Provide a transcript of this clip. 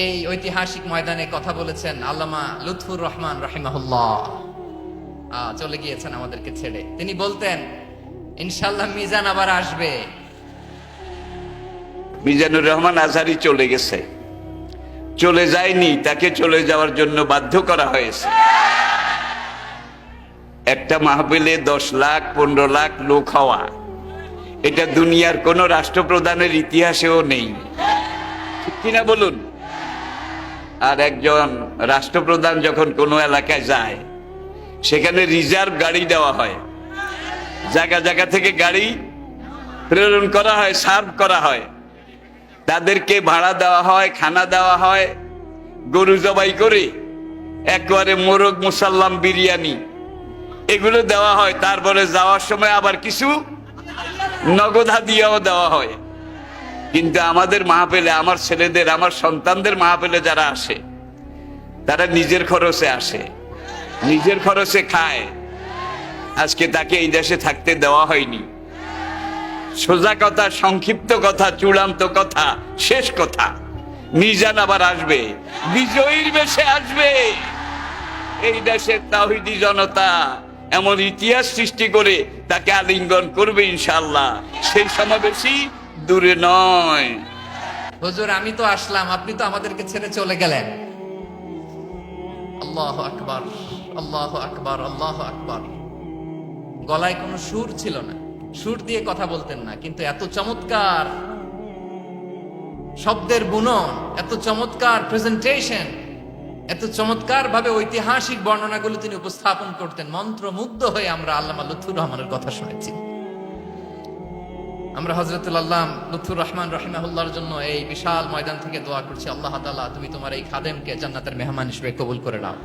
এই ঐতিহাসিক ময়দানে কথা বলেছেন আল্লামা লুৎফুর রহমান রাহিমাহুল্লাহ। চলে গিয়েছেন আমাদেরকে ছেড়ে। তিনি বলতেন ইনশাল্লাহ মিজান আবার আসবে। মিজানুর রহমান আজহারি চলে গেছে। চলে যায়নি, তাকে চলে যাওয়ার জন্য বাধ্য করা হয়েছে। একটা মাহফিলে দশ লাখ, পনেরো লাখ লোক হওয়া, এটা দুনিয়ার কোন রাষ্ট্রপ্রধানের ইতিহাসেও নেই। কিনা বলুন? আর একজন রাষ্ট্রপ্রধান যখন কোনো এলাকায় যায়, সেখানে রিজার্ভ গাড়ি দেওয়া হয়। জায়গা জায়গা থেকে গাড়ি প্রেরণ করা হয়, সার্ভ করা হয়। তাদেরকে ভাড়া দেওয়া হয়, খানা দেওয়া হয়, গরু জবাই করে একবারে মোরগ মুসাল্লাম বিরিয়ানি এগুলো দেওয়া হয়। তারপরে যাওয়ার সময় আবার কিছু নগদা দিয়েও দেওয়া হয়। কিন্তু আমাদের মাহফিলে, আমার ছেলেদের, আমার সন্তানদের মাহফিলে যারা আসে, তারা নিজের খরচে আসে, নিজের খরচে খায়। আজকে তাকে এই দেশে থাকতে দেওয়া হয়নি। সোজা কথা, সংক্ষিপ্ত কথা, চূড়ান্ত কথা, শেষ কথা। মিজান আবার আসবে, বিজয়ীর বেশে আসবে। এই দেশের তাহিদি জনতা এমন ইতিহাস সৃষ্টি করে তাকে আলিঙ্গন করবে ইনশাল্লাহ সেই সমাবেশই দূরে নয়। হুজুর, আমি তো আসলাম, আপনি তো আমাদেরকে ছেড়ে চলে গেলেন। আল্লাহ আকবার আল্লাহ আকবার আল্লাহ আকবার। গলায় কোনো সুর ছিল না। সুর দিয়ে কথা বলতেন না, কিন্তু এত চমৎকার শব্দের বুনন, এত চমৎকার প্রেজেন্টেশন এত চমৎকার ভাবে ঐতিহাসিক বর্ণনাগুলো তিনি উপস্থাপন করতেন। মন্ত্রমুগ্ধ হয়ে আমরা আল্লামা লুৎফুর রহমানের কথা শুনেছি। আমরা হজরতুল আল্লাহ লুৎফুর রহমান রহিমাহুল্লার জন্য এই বিশাল ময়দান থেকে দোয়া করছি, আল্লাহ তালা তুমি তোমার এই খাদেমকে জান্নাতের মেহমান হিসেবে কবুল করে নাও।